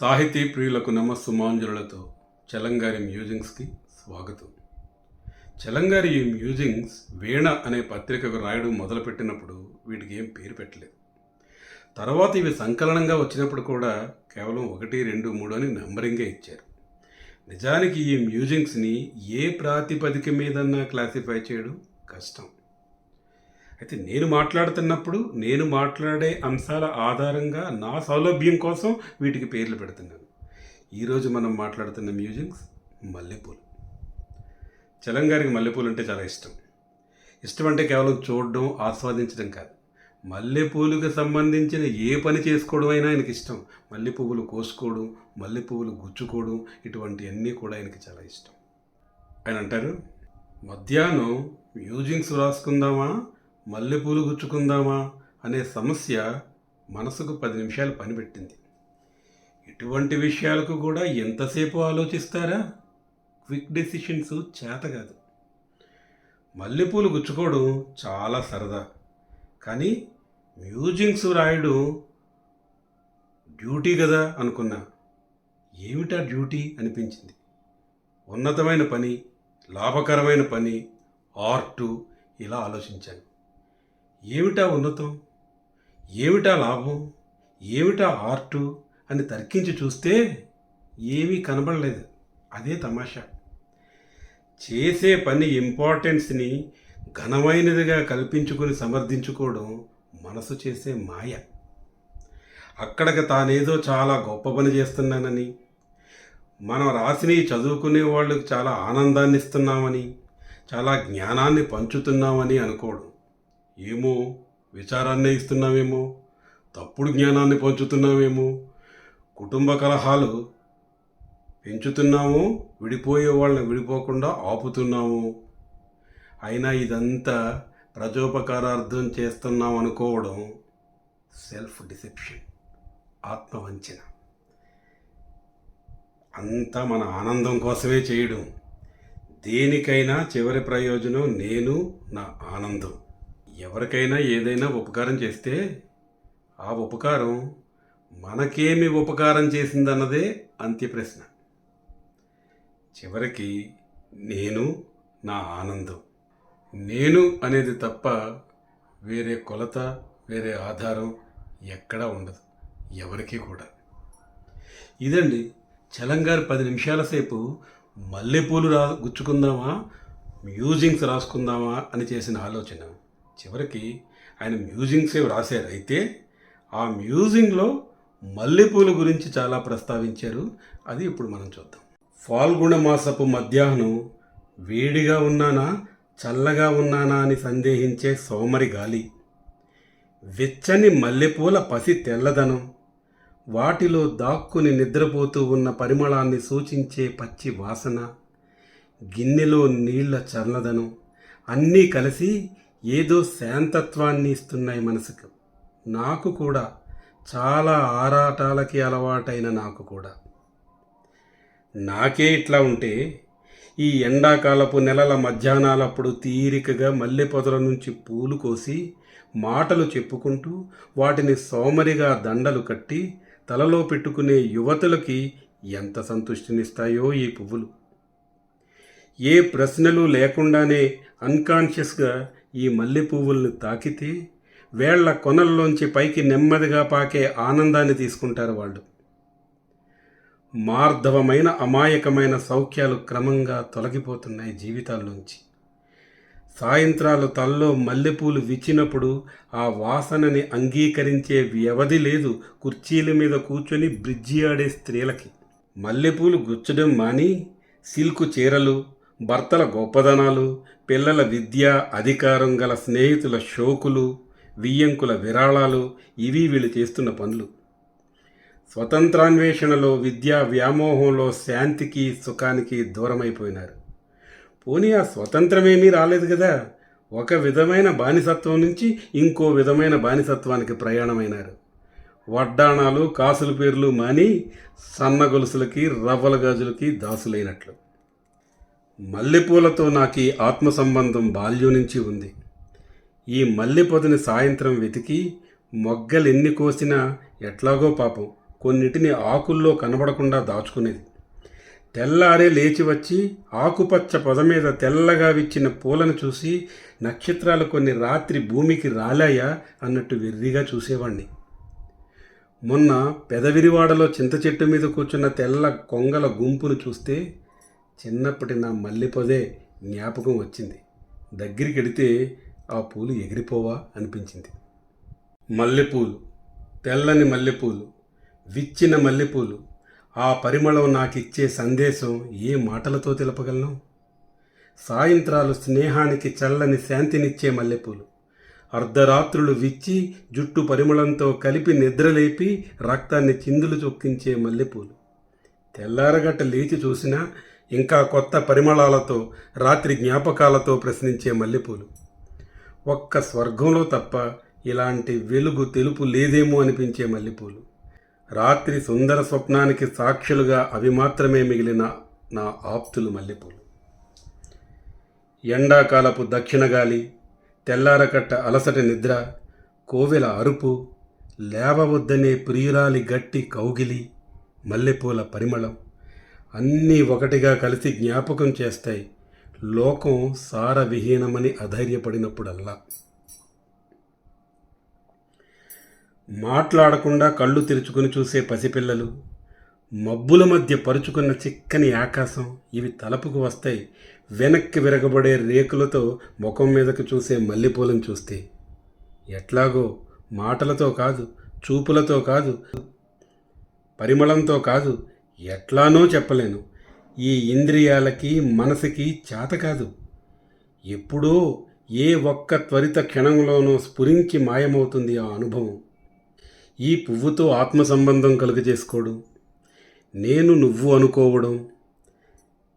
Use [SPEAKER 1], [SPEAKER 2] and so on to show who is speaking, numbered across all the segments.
[SPEAKER 1] సాహితీ ప్రియులకు నమస్సుమాంజులతో చలంగారి మ్యూజింగ్స్కి స్వాగతం. చలంగారి ఈ మ్యూజింగ్స్ వీణ అనే పత్రికకు రాయడం మొదలుపెట్టినప్పుడు వీటికి ఏం పేరు పెట్టలేదు. తర్వాత ఇవి సంకలనంగా వచ్చినప్పుడు కూడా కేవలం ఒకటి రెండు మూడు అని నంబరింగే ఇచ్చారు. నిజానికి ఈ మ్యూజింగ్స్ని ఏ ప్రాతిపదిక మీదన్నా క్లాసిఫై చేయడం కష్టం. అయితే నేను మాట్లాడుతున్నప్పుడు నేను మాట్లాడే అంశాల ఆధారంగా నా సౌలభ్యం కోసం వీటికి పేర్లు పెడుతున్నాను. ఈరోజు మనం మాట్లాడుతున్న మ్యూజిక్స్ మల్లెపూలు. చలంగారికి మల్లెపూలు అంటే చాలా ఇష్టం. ఇష్టం అంటే కేవలం చూడడం ఆస్వాదించడం కాదు. మల్లెపూలుకి సంబంధించిన ఏ పని చేసుకోవడం అయినా ఆయనకి ఇష్టం. మల్లె పువ్వులు కోసుకోవడం మల్లె పువ్వులు గుచ్చుకోవడం ఇటువంటివన్నీ కూడా ఆయనకి చాలా ఇష్టం. ఆయన అంటారు మధ్యాహ్నం మ్యూజిక్స్ రాసుకుందామా? మల్లెపూలు గుచ్చుకుందామా అనే సమస్య మనసుకు పది నిమిషాలు పనిపెట్టింది. ఇటువంటి విషయాలకు కూడా ఎంతసేపు ఆలోచిస్తారా? క్విక్ డెసిషన్స్ చేత కాదు. మల్లెపూలు గుచ్చుకోవడం చాలా సరదా. కానీ మ్యూజింగ్స్ రాయడం డ్యూటీ కదా అనుకున్నా. ఏమిటా డ్యూటీ అనిపించింది. ఉన్నతమైన పని లాభకరమైన పని ఆర్టు ఇలా ఆలోచించాను. ఏమిటా ఉన్నతం? ఏమిటా లాభం? ఏమిటా ఆర్టు? అని తర్కించి చూస్తే ఏమీ కనబడలేదు. అదే తమాషా. చేసే పని ఇంపార్టెన్స్ని ఘనమైనదిగా కల్పించుకొని సమర్థించుకోవడం మనసు చేసే మాయ. అక్కడికి తానేదో చాలా గొప్ప పని చేస్తున్నానని మనం రాసినవి చదువుకునే వాళ్ళకి చాలా ఆనందాన్ని ఇస్తున్నామని చాలా జ్ఞానాన్ని పంచుతున్నామని అనుకోవడం. ఏమో? విచారాన్నే ఇస్తున్నామేమో తప్పుడు జ్ఞానాన్ని పంచుతున్నామేమో కుటుంబ కలహాలు పెంచుతున్నాము? విడిపోయే వాళ్ళని విడిపోకుండా ఆపుతున్నాము? అయినా ఇదంతా ప్రజోపకారార్థం చేస్తున్నాం అనుకోవడం సెల్ఫ్ డిసెప్షన్ ఆత్మవంచన. అంతా మన ఆనందం కోసమే చేయడం. దేనికైనా చివరి ప్రయోజనం నేను నా ఆనందం. ఎవరికైనా ఏదైనా ఉపకారం చేస్తే ఆ ఉపకారం మనకేమి ఉపకారం చేసిందన్నదే అంత్య ప్రశ్న చివరికి నేను నా ఆనందం. నేను అనేది తప్ప వేరే కొలత వేరే ఆధారం ఎక్కడా ఉండదు ఎవరికి కూడా. ఇదండి చలంగారు పది నిమిషాల సేపు మల్లెపూలు రా గుచ్చుకుందామా మ్యూజింగ్స్ రాసుకుందామా అని చేసిన ఆలోచన. చివరికి ఆయన మ్యూజింగ్సే రాశారు? అయితే ఆ మ్యూజింగ్లో మల్లెపూల గురించి చాలా ప్రస్తావించారు. అది ఇప్పుడు మనం చూద్దాం. ఫాల్గుణ మాసపు మధ్యాహ్నం వేడిగా ఉన్నానా చల్లగా ఉన్నానా అని సందేహించే సోమరి గాలి. వెచ్చని మల్లెపూల పసి తెల్లదనం. వాటిలో దాక్కుని నిద్రపోతూ ఉన్న పరిమళాన్ని సూచించే పచ్చి వాసన. గిన్నెలో నీళ్ళ చల్లదనం అన్నీ కలిసి ఏదో శాంతత్వాన్ని ఇస్తున్నాయి మనసుకు. నాకు కూడా చాలా ఆరాటాలకి అలవాటైన నాకు కూడా. నాకే ఇట్లా ఉంటే ఈ ఎండాకాలపు నెలల మధ్యాహ్నాలప్పుడు తీరికగా మల్లె పొదల నుంచి పూలు కోసి మాటలు చెప్పుకుంటూ వాటిని సోమరిగా దండలు కట్టి తలలో పెట్టుకునే యువతులకి ఎంత సంతృష్టినిస్తాయో ఈ పువ్వులు. ఏ ప్రశ్నలు లేకుండానే అన్కాన్షియస్గా ఈ మల్లె పువ్వుల్ని తాకితే వేళ్ళ కొనల్లోంచి పైకి నెమ్మదిగా పాకే ఆనందాన్ని తీసుకుంటారు వాళ్ళు. మార్ధవమైన అమాయకమైన సౌఖ్యాలు క్రమంగా తొలగిపోతున్నాయి జీవితాల్లోంచి. సాయంత్రాలు తల్లో మల్లెపూలు విచ్చినప్పుడు ఆ వాసనని అంగీకరించే వ్యవధి లేదు కుర్చీల మీద కూర్చొని బ్రిడ్జి ఆడే స్త్రీలకి. మల్లెపూలు గుచ్చడం మాని సిల్కు చీరలు భర్తల గొప్పదనాలు పిల్లల విద్య అధికారం గల స్నేహితుల షోకులు వియ్యంకుల విరాళాలు ఇవి వీళ్ళు చేస్తున్న పనులు. స్వతంత్రాన్వేషణలో విద్యా వ్యామోహంలో శాంతికి సుఖానికి దూరమైపోయినారు. పోనీ ఆ స్వతంత్రమేమీ రాలేదు కదా ఒక విధమైన బానిసత్వం నుంచి ఇంకో విధమైన బానిసత్వానికి ప్రయాణమైనారు. వడ్డాణాలు కాసుల పేర్లు మాని సన్న గొలుసులకి రవ్వల గాజులకి దాసులైనట్లు. మల్లెపూలతో నాకు ఈ ఆత్మ సంబంధం బాల్యం నుంచి ఉంది. ఈ మల్లెపొదని సాయంత్రం వెతికి మొగ్గలెన్ని కోసినా ఎట్లాగో పాపం కొన్నిటిని ఆకుల్లో కనబడకుండా దాచుకునేది. తెల్లారే లేచి వచ్చి ఆకుపచ్చ పొద మీద తెల్లగా విచ్చిన పూలను చూసి నక్షత్రాలు కొన్ని రాత్రి భూమికి రాలాయా అన్నట్టు వెర్రిగా చూసేవాణ్ణి. మొన్న పెదవిరివాడలో చింత చెట్టు మీద కూర్చున్న తెల్ల కొంగల గుంపును చూస్తే చిన్నప్పటి నా మల్లెపొదే జ్ఞాపకం వచ్చింది. దగ్గరికి ఆ పూలు ఎగిరిపోవా అనిపించింది. మల్లెపూలు తెల్లని మల్లెపూలు విచ్చిన మల్లెపూలు ఆ పరిమళం నాకిచ్చే సందేశం ఏ మాటలతో తెలపగలను? సాయంత్రాలు స్నేహానికి చల్లని శాంతినిచ్చే మల్లెపూలు అర్ధరాత్రులు విచ్చి జుట్టు పరిమళంతో కలిపి నిద్రలేపి రక్తాన్ని చిందులు చొక్కించే మల్లెపూలు తెల్లారగట్ట లేచి చూసినా ఇంకా కొత్త పరిమళాలతో రాత్రి జ్ఞాపకాలతో ప్రశ్నించే మల్లెపూలు. ఒక్క స్వర్గంలో తప్ప ఇలాంటి వెలుగు తెలుపు లేదేమో అనిపించే మల్లెపూలు. రాత్రి సుందర స్వప్నానికి సాక్షులుగా అవి మాత్రమే మిగిలిన నా ఆప్తులు మల్లెపూలు. ఎండాకాలపు దక్షిణ గాలి తెల్లారకట్ట అలసట నిద్ర కోవెల అరుపు లేవవద్దనే ప్రియురాలి గట్టి కౌగిలి మల్లెపూల పరిమళం. అన్నీ ఒకటిగా కలిసి జ్ఞాపకం చేస్తాయి. లోకం సారవిహీనమని అధైర్యపడినప్పుడల్లా. మాట్లాడకుండా కళ్ళు తెరుచుకుని చూసే పసిపిల్లలు మబ్బుల మధ్య పరుచుకున్న చిక్కని ఆకాశం ఇవి తలపుకు వస్తాయి. వెనక్కి విరగబడే రేకులతో ముఖం మీదకు చూసే మల్లెపూలను చూస్తే. ఎట్లాగో మాటలతో కాదు చూపులతో కాదు పరిమళంతో కాదు ఎట్లానో చెప్పలేను. ఈ ఇంద్రియాలకి మనసుకి చేత కాదు. ఎప్పుడో ఏ ఒక్క త్వరిత క్షణంలోనో స్ఫురించి మాయమవుతుంది ఆ అనుభవం. ఈ పువ్వుతో ఆత్మ సంబంధం కలుగజేసుకోవడం నేను నువ్వు అనుకోవడం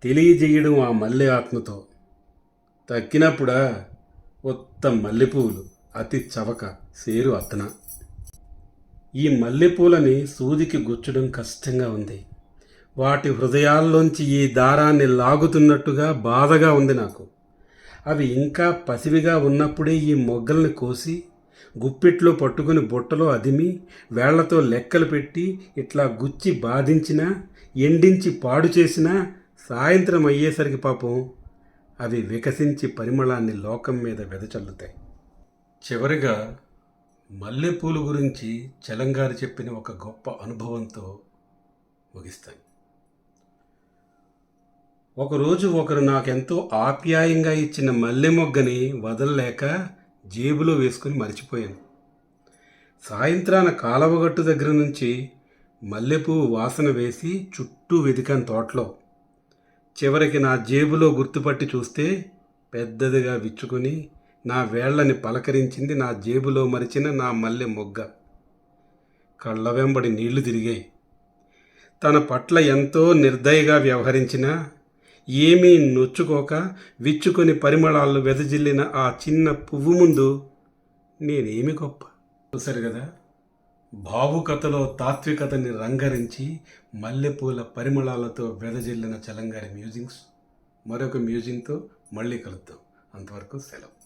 [SPEAKER 1] తెలియజేయడం ఆ మల్లె ఆత్మతో. తక్కినప్పుడా ఒత్త మల్లెపూలు అతి చవక సేరు అత్తన. ఈ మల్లెపూలని సూదికి గుచ్చడం కష్టంగా ఉంది. వాటి హృదయాల్లోంచి ఈ దారాన్ని లాగుతున్నట్టుగా బాధగా ఉంది నాకు. అవి ఇంకా పసివిగా ఉన్నప్పుడే ఈ మొగ్గల్ని కోసి గుప్పిట్లో పట్టుకుని బుట్టలో అదిమి వేళ్ళతో లెక్కలు పెట్టి ఇట్లా గుచ్చి బాధించినా ఎండించి పాడు చేసినా సాయంత్రం అయ్యేసరికి పాపం అవి వికసించి పరిమళాన్ని లోకం మీద వెదచల్లుతాయి. చివరిగా మల్లెపూలు గురించి చలంగారు చెప్పిన ఒక గొప్ప అనుభవంతో ముగిస్తాను. ఒకరోజు ఒకరు నాకెంతో ఆప్యాయంగా ఇచ్చిన మల్లె మొగ్గని వదలలేక జేబులో వేసుకుని మర్చిపోయాను. సాయంత్రాన కాలవగట్టు దగ్గర నుంచి మల్లెపువ్వు వాసన వేసి చుట్టూ వెతికాను తోటలో. చివరికి నా జేబులో గుర్తుపట్టి చూస్తే పెద్దదిగా విచ్చుకొని నా వేళ్ళని పలకరించింది నా జేబులో మరిచిన నా మల్లె మొగ్గ కళ్ళ వెంబడి నీళ్ళు తిరిగాయి. తన పట్ల ఎంతో నిర్దయగా వ్యవహరించినా ఏమీ నొచ్చుకోక విచ్చుకొని పరిమళాలు వెదజిల్లిన ఆ చిన్న పువ్వు ముందు నేనేమి గొప్ప. చూసారు కదా? భావుకథలో తాత్వికతని రంగరించి మల్లెపూల పరిమళాలతో వెదజిల్లిన చలంగారి మ్యూజింగ్స్. మరొక మ్యూజింగ్తో మళ్ళీ కలుద్దాం. అంతవరకు సెలవు.